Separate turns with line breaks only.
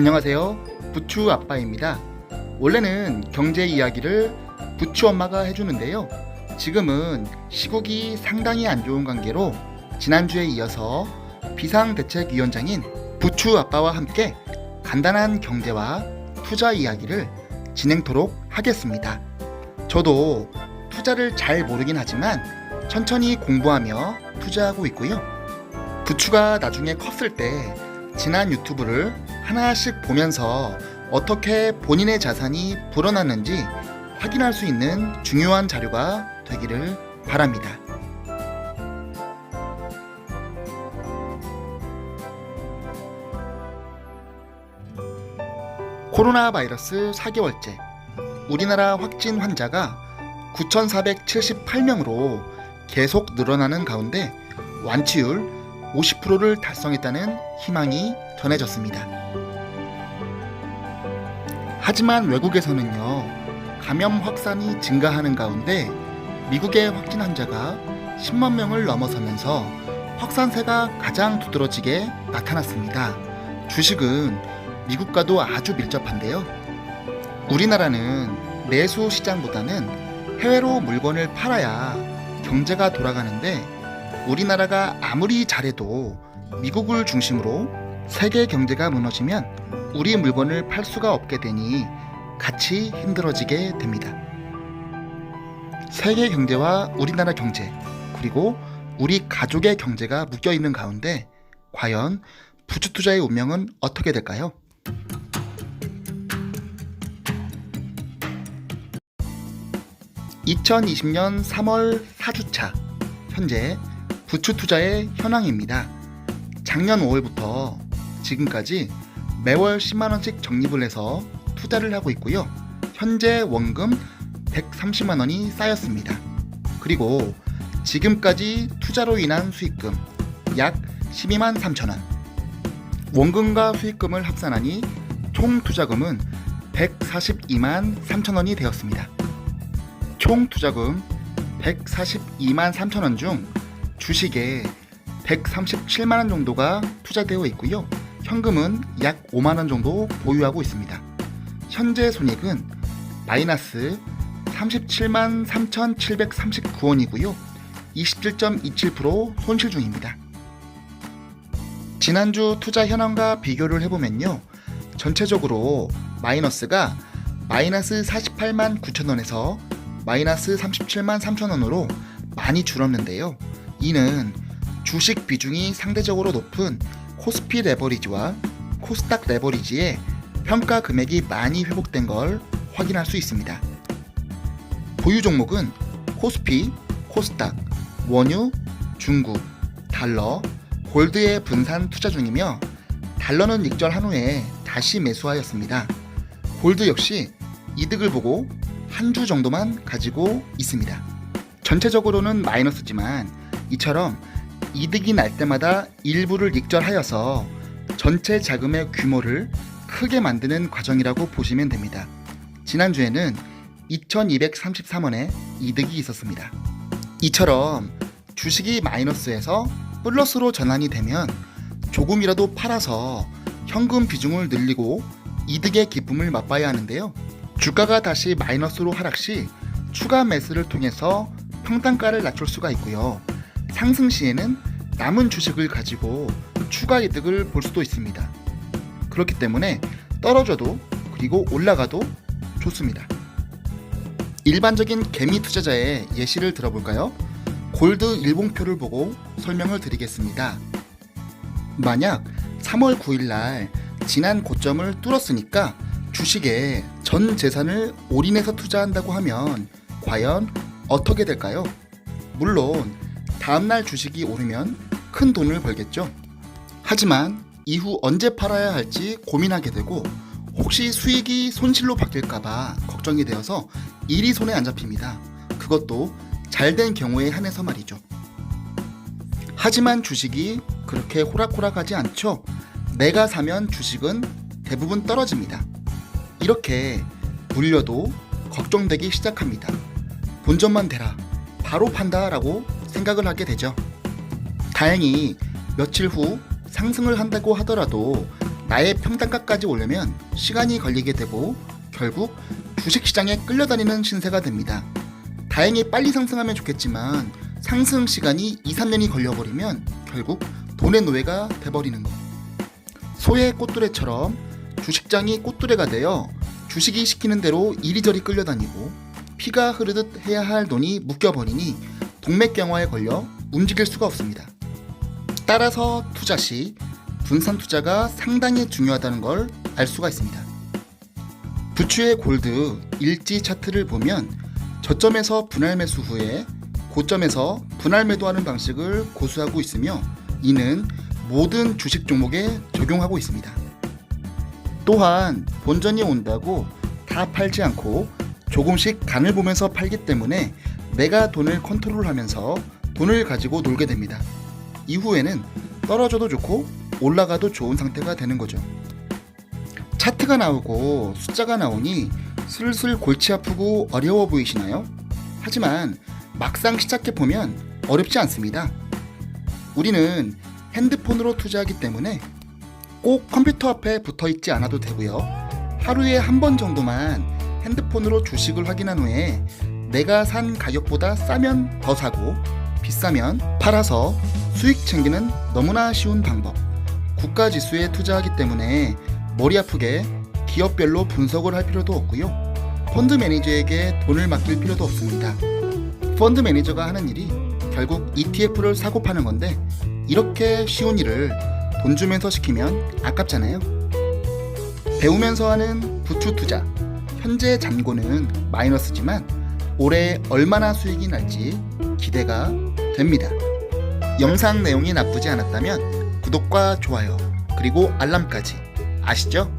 안녕하세요. 부추 아빠입니다. 원래는 경제 이야기를 부추 엄마가 해주는데요. 지금은 시국이 상당히 안 좋은 관계로 지난주에 이어서 비상대책위원장인 부추 아빠와 함께 간단한 경제와 투자 이야기를 진행토록 하겠습니다. 저도 투자를 잘 모르긴 하지만 천천히 공부하며 투자하고 있고요. 부추가 나중에 컸을 때 지난 유튜브를 하나씩 보면서 어떻게 본인의 자산이 불어났는지 확인할 수 있는 중요한 자료가 되기를 바랍니다. 코로나 바이러스 4개월째 우리나라 확진 환자가 9,478명으로 계속 늘어나는 가운데 완치율 50%를 달성했다는 희망이 전해졌습니다. 하지만 외국에서는요, 감염 확산이 증가하는 가운데 미국의 확진 환자가 10만 명을 넘어서면서 확산세가 가장 두드러지게 나타났습니다. 주식은 미국과도 아주 밀접한데요. 우리나라는 내수 시장보다는 해외로 물건을 팔아야 경제가 돌아가는데 우리나라가 아무리 잘해도 미국을 중심으로 세계 경제가 무너지면 우리 물건을 팔 수가 없게 되니 같이 힘들어지게 됩니다. 세계 경제와 우리나라 경제, 그리고 우리 가족의 경제가 묶여 있는 가운데 과연 부추 투자의 운명은 어떻게 될까요? (2020년 3월 4주차) 현재 부추 투자의 현황입니다. 작년 5월부터 지금까지 매월 10만원씩 적립을 해서 투자를 하고 있고요. 현재 원금 130만 원이 쌓였습니다. 그리고 지금까지 투자로 인한 수익금 약 12만 3천 원. 원금과 수익금을 합산하니 총 투자금은 142만 3천 원이 되었습니다. 총 투자금 142만 3천 원 중 주식에 137만 원 정도가 투자되어 있고요. 현금은 약 5만 원 정도 보유하고 있습니다. 현재 손익은 마이너스 37만 3,739원이고요. 27.27% 손실 중입니다. 지난주 투자 현황과 비교를 해보면요. 전체적으로 마이너스가 마이너스 48만 9천원에서 마이너스 37만 3천원으로 많이 줄었는데요. 이는 주식 비중이 상대적으로 높은 코스피 레버리지와 코스닥 레버리지의 평가 금액이 많이 회복된 걸 확인할 수 있습니다. 보유 종목은 코스피, 코스닥, 원유, 중국, 달러, 골드에 분산 투자 중이며 달러는 익절한 후에 다시 매수하였습니다. 골드 역시 이득을 보고 한 주 정도만 가지고 있습니다. 전체적으로는 마이너스지만 이처럼 이득이 날 때마다 일부를 익절하여서 전체 자금의 규모를 크게 만드는 과정이라고 보시면 됩니다. 지난주에는 2233원의 이득이 있었습니다. 이처럼 주식이 마이너스에서 플러스로 전환이 되면 조금이라도 팔아서 현금 비중을 늘리고 이득의 기쁨을 맛봐야 하는데요. 주가가 다시 마이너스로 하락 시 추가 매수를 통해서 평단가를 낮출 수가 있고요. 상승 시에는 남은 주식을 가지고 추가 이득을 볼 수도 있습니다. 그렇기 때문에 떨어져도 그리고 올라가도 좋습니다. 일반적인 개미 투자자의 예시를 들어볼까요? 골드 일봉표를 보고 설명을 드리겠습니다. 만약 3월 9일 날 지난 고점을 뚫었으니까 주식에 전 재산을 올인해서 투자한다고 하면 과연 어떻게 될까요? 물론 다음날 주식이 오르면 큰 돈을 벌겠죠. 하지만 이후 언제 팔아야 할지 고민하게 되고 혹시 수익이 손실로 바뀔까봐 걱정이 되어서 일이 손에 안 잡힙니다. 그것도 잘된 경우에 한해서 말이죠. 하지만 주식이 그렇게 호락호락하지 않죠. 내가 사면 주식은 대부분 떨어집니다. 이렇게 물려도 걱정되기 시작합니다. 본전만 대라. 바로 판다 라고 생각을 하게 되죠. 다행히 며칠 후 상승을 한다고 하더라도 나의 평단가까지 오려면 시간이 걸리게 되고 결국 주식시장에 끌려다니는 신세가 됩니다. 다행히 빨리 상승하면 좋겠지만 상승 시간이 2, 3년이 걸려버리면 결국 돈의 노예가 돼버리는 것. 소의 꽃두레처럼 주식장이 꽃두레가 되어 주식이 시키는 대로 이리저리 끌려다니고 피가 흐르듯 해야 할 돈이 묶여버리니 동맥경화에 걸려 움직일 수가 없습니다. 따라서 투자 시 분산 투자가 상당히 중요하다는 걸 알 수가 있습니다. 부추의 골드 일지 차트를 보면 저점에서 분할 매수 후에 고점에서 분할 매도하는 방식을 고수하고 있으며 이는 모든 주식 종목에 적용하고 있습니다. 또한 본전이 온다고 다 팔지 않고 조금씩 간을 보면서 팔기 때문에 내가 돈을 컨트롤하면서 돈을 가지고 놀게 됩니다. 이후에는 떨어져도 좋고 올라가도 좋은 상태가 되는 거죠. 차트가 나오고 숫자가 나오니 슬슬 골치 아프고 어려워 보이시나요? 하지만 막상 시작해 보면 어렵지 않습니다. 우리는 핸드폰으로 투자하기 때문에 꼭 컴퓨터 앞에 붙어 있지 않아도 되고요. 하루에 한 번 정도만 핸드폰으로 주식을 확인한 후에 내가 산 가격보다 싸면 더 사고 비싸면 팔아서 수익 챙기는 너무나 쉬운 방법. 국가 지수에 투자하기 때문에 머리 아프게 기업별로 분석을 할 필요도 없고요. 펀드 매니저에게 돈을 맡길 필요도 없습니다. 펀드 매니저가 하는 일이 결국 ETF를 사고 파는 건데 이렇게 쉬운 일을 돈 주면서 시키면 아깝잖아요. 배우면서 하는 부추 투자. 현재 잔고는 마이너스지만 올해 얼마나 수익이 날지 기대가 됩니다. 영상 내용이 나쁘지 않았다면 구독과 좋아요 그리고 알람까지 아시죠?